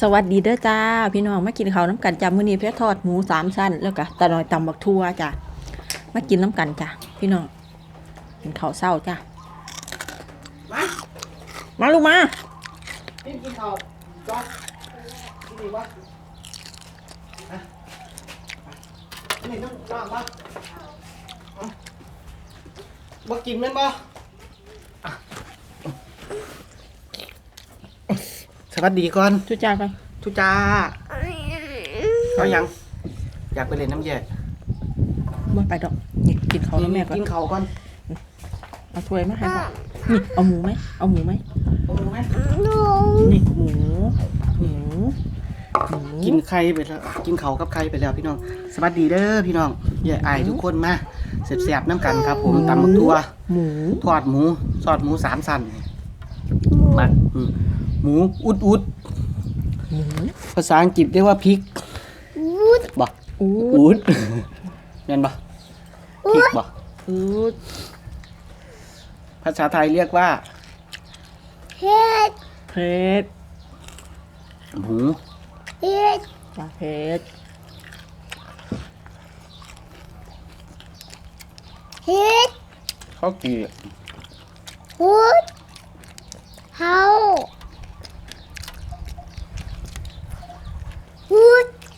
สวัสดีเด้อจ้า พี่น้องมากินข้าวน้ำกันจ้ามื้อนี้เพชรทอดหมูสามชั้นแล้วก็ตะนอยตำบักทั่วจ้ามากินน้ำกันจ้าพี่น้องกินข้าวเศร้าจ้ามามาลูกมาพี่กินข้าวจอดกินดีวะนะอันนี้ต้องลองปะเอาบ่กินแม่นบ่อะ สวัสดีก่อนทุจ้าไปทุจ้าเอายัง อยากไปเล่นน้ำแย่บ่ไปดอกนี่กินข้าวน้ำแม่ก่อนกินข้าวก่อนเอาถ้วยมาให้บ่นี่เอาหมูไหมเอาหมูไหมโอ้ไหมนี่หมูหมูหมูกินไข่ไปแล้วกินข้าวกับไข่ไปแล้วพี่น้อง สวัสดีเด้อพี่น้องอย่าอายทุกคนมาเสียบๆน้ำกันครับผมตำบักทั่วหมู ทอดหมูทอดหมูสามสันมาอืม หมูอุดอุดหมูภาษาอังกฤษเรียกว่าพริกบ่อูอุดดแม่นบ่พริกบ่อูดภาษาไทยเรียกว่าเผ็ดหมูปลาเผ็ดข้าวเกรี๊ยว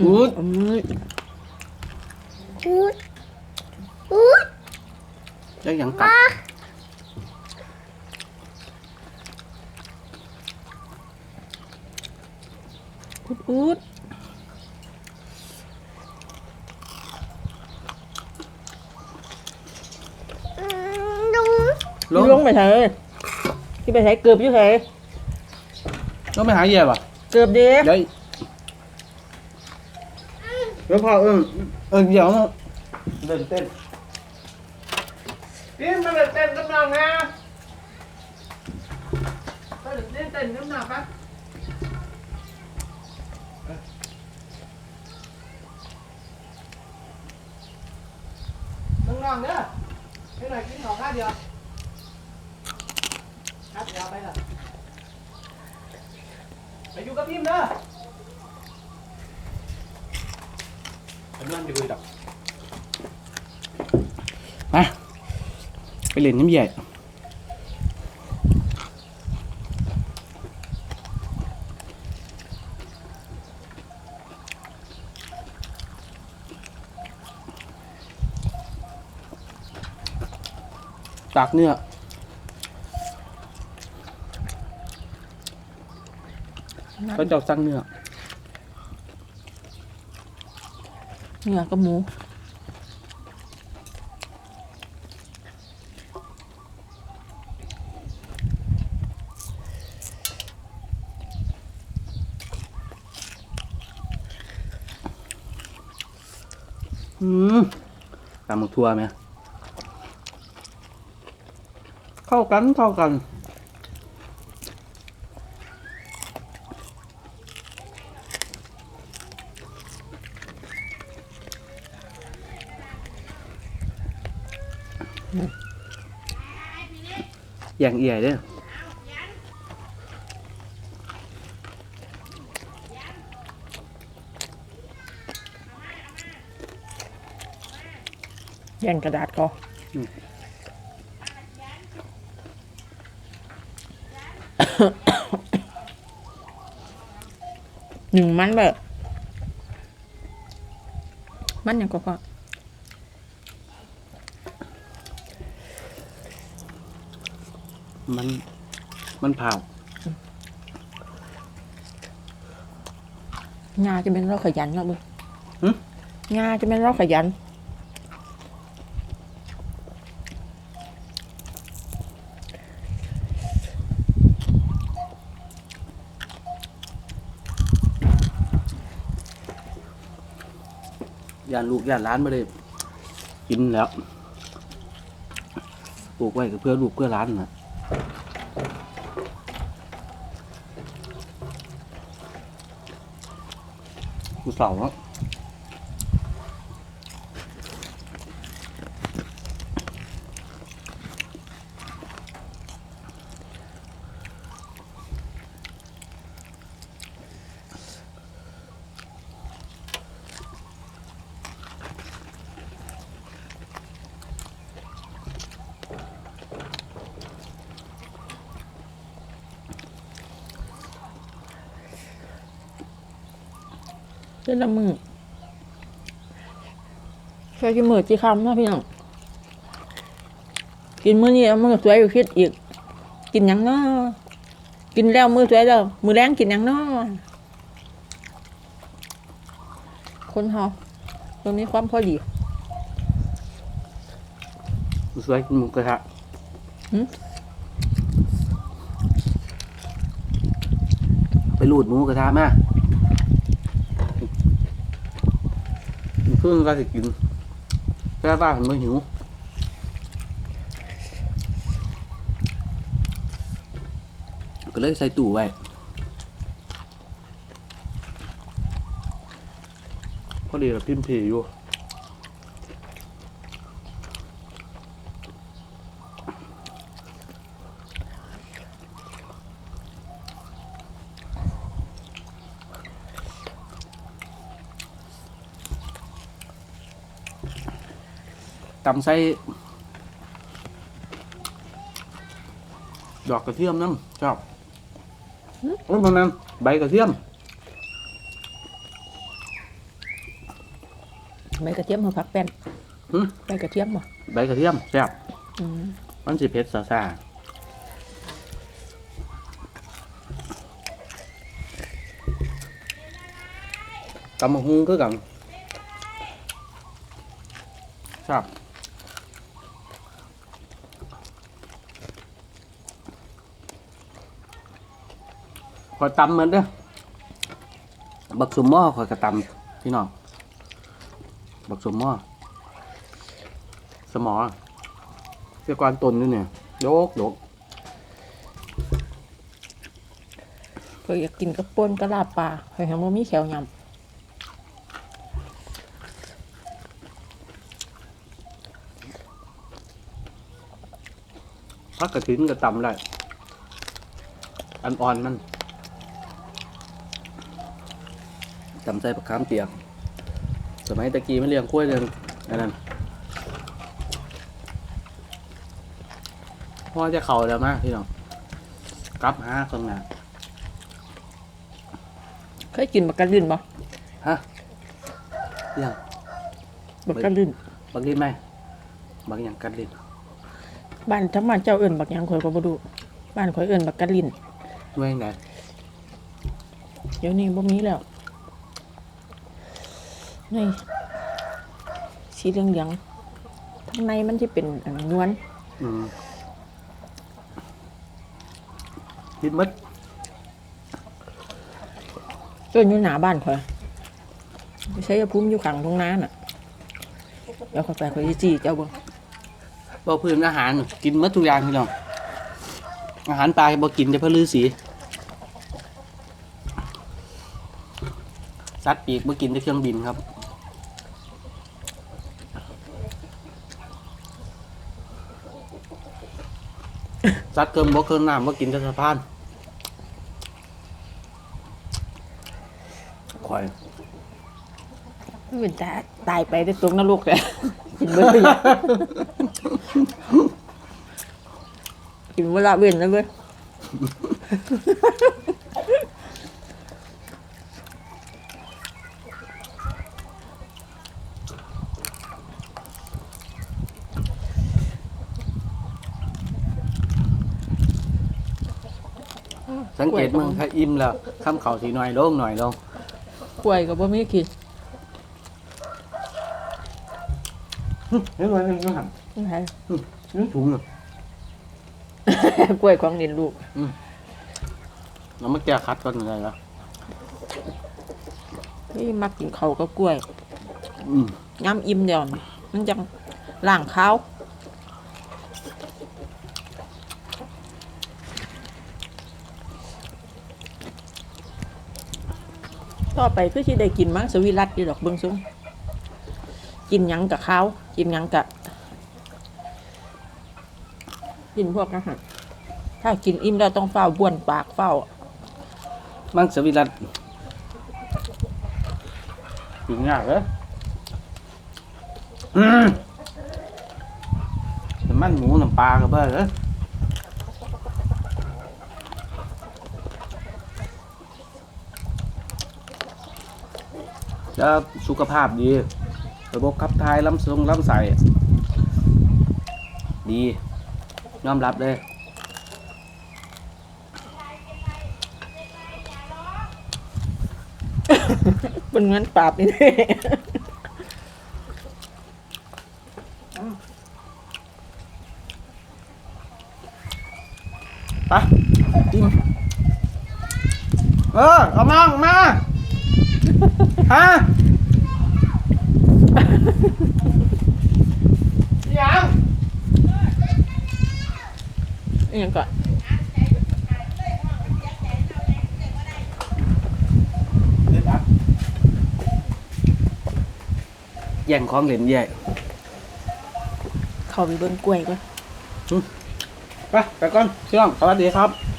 อูดอุดอูดแล้วหยังกัดอูดอูดลลงงไปเถอะที่ไปใช้เกือบอยู่เถอะลงไปหาเหยื่อบ่เกือบดีเดี๋ยว เดี๋ยวพอเอิ้งเอิ้งเดี๋ยวเดินเต้นพี่มาเดินเต้นกำลังนะมาเดินเต้นเต้นกำลังปะน้องๆเด้อให้หน่อยกินของข้าวเดียวครับเดี๋ยวไปละไปอยู่กับพิมพ์เด้อไปนอนอยู่คุยดอก มาไปเล่นน้ำใหญ่ตากเนื้อเขาจะสั่งเนื้อ เนื้อกับหมู อืมตามหมกทัวไหมเข้ากันเข้ากันอย่างเอี่ยเด้อ แย่งกระดาษก็หนึ่งมันแบบ มันยังก็พอมัน มันเผางาจะเป็นเราขยันเนาะมึงหึงาจะเป็นเราขยัน ย่านลูกย่านร้านมาเลยกินแล้วปลูกไว้ก็เพื่อลูกเพื่อร้านนะกูเสาเนาะ เส้นละมือแค่กินมือจีคำเนาะพี่น้องกินมื้อนี้เอามือสวยอยู่คิดอีก กินหยังเนาะกินแล้วมือสวยแล้วมือแรงกินหยังเนาะคนเฮาตรงนี้ความพอดีสวยกินหมูกระทะหืมไปรูดหมูกระทะมา เพิ่งก็จะกินแค่ว่าผมไม่หิวก็เลยใส่ตู้ไว้พอดีเราพิมพ์เพย์อยู่ ตำใส่ดอกกระเทียมน้ำชอบโอ้ยมันนั่นใบกระเทียม ใบกระเทียมหัวผักแป้นหึ ใบกระเทียมบ่ใบกระเทียมแซ่บอืมมันสิเผ็ดซาซาตำมะฮุงคือกันครับ อยตำเหมือนเด้อบักสมหม้อขอยกระตำพี่น้องบักสมหม้อสมอเสียกวนตนนี่เนี่ยโยกโยกเพิ่นอยากกินกระป่นกระลาบปลาเพิ่นยังบ่มีแขวยำพักกระถินกระตำได้อันอ่อนมัน ตำใส่ปลาคามเปียก สมัยตะกี้ไม่เลี้ยงกล้วยเดือนอันนั้นพ่อจะเข่าแล้วมากพี่น้องกลับหาข้างหน้าเคยกินบักกะลื่นบ่ฮะเลี้ยงบักกะลื่นบักลิ้นไหมบักอย่างกัดลิ้นบ้านทั้งบ้านเจ้าเอิ้นบักหยังข่อยก็บ่รู้บ้านข่อยเอิ้นบักกะลื่นด้วยยังไงเดี๋ยวนี้บ่มีแล้ว นี่สีเหลืองๆข้างในมันสิเป็นอันนวลอืมคิดมัดต้นอยู่หน้าบ้านข่อยใช้ยาพุ่มอยู่ข้างตรงน้าน่ะเดี๋ยวข่อยไปข่อยสิจี้เจ้าเบิ่งบ่พื้นอาหารกินหมัดทุกอย่างพี่น้องอาหารปลาบ่กินแต่เพื่อลือสีสัตว์ปีกบ่กินแต่เครื่องบินครับ สัตว์เกินบ่เกินน้ำบ่กินแต่สะพานข่อยมันเป็นตาตายไปได้ตรงนรกเลยกินเบิดไปยังกินเวลาเว้นแล้วเว้ย สังเกตมึงถ้าอิ่มแล้วข้ามเข่าสีหน่อยลงหน่อยลงกล้วยก็บ่มีกินเฮ้ยมันยังหันใช่ยังถุงอะกล้วยของเด่นลูกเรามาแก้คัดก่อนอะไรละนี่มักกินเขาวก็กล้วยอืมย้ำอิ่มเดียวนี่มันจังล่างข้า ต่อไปคือที่ได้กินมังสวิรัตดีดอกเบิ้งซุ้งกินยังกับข้าวกินยังกับกินพวกอาหารถ้ากินอิ่มแล้วต้องเฝ้าบ้วนปากเฝ้า มังสวิรัตกินยากเลยอืมมันหมูน้ำปลาก็เบ้อเลย จะสุขภาพดี ระบบขับถ่ายลำทรงลำไส้ดียอมรับเลยเป็นเหมือนปราบนี่เด้ไปกินเออเอามาเอามาฮะ อิหยังก่อนแย่งของเหรียญใหญ่เข้าไปเบิ่งกล้วยก่อน ไปไปก่อนเชื่องสวัสดีครับ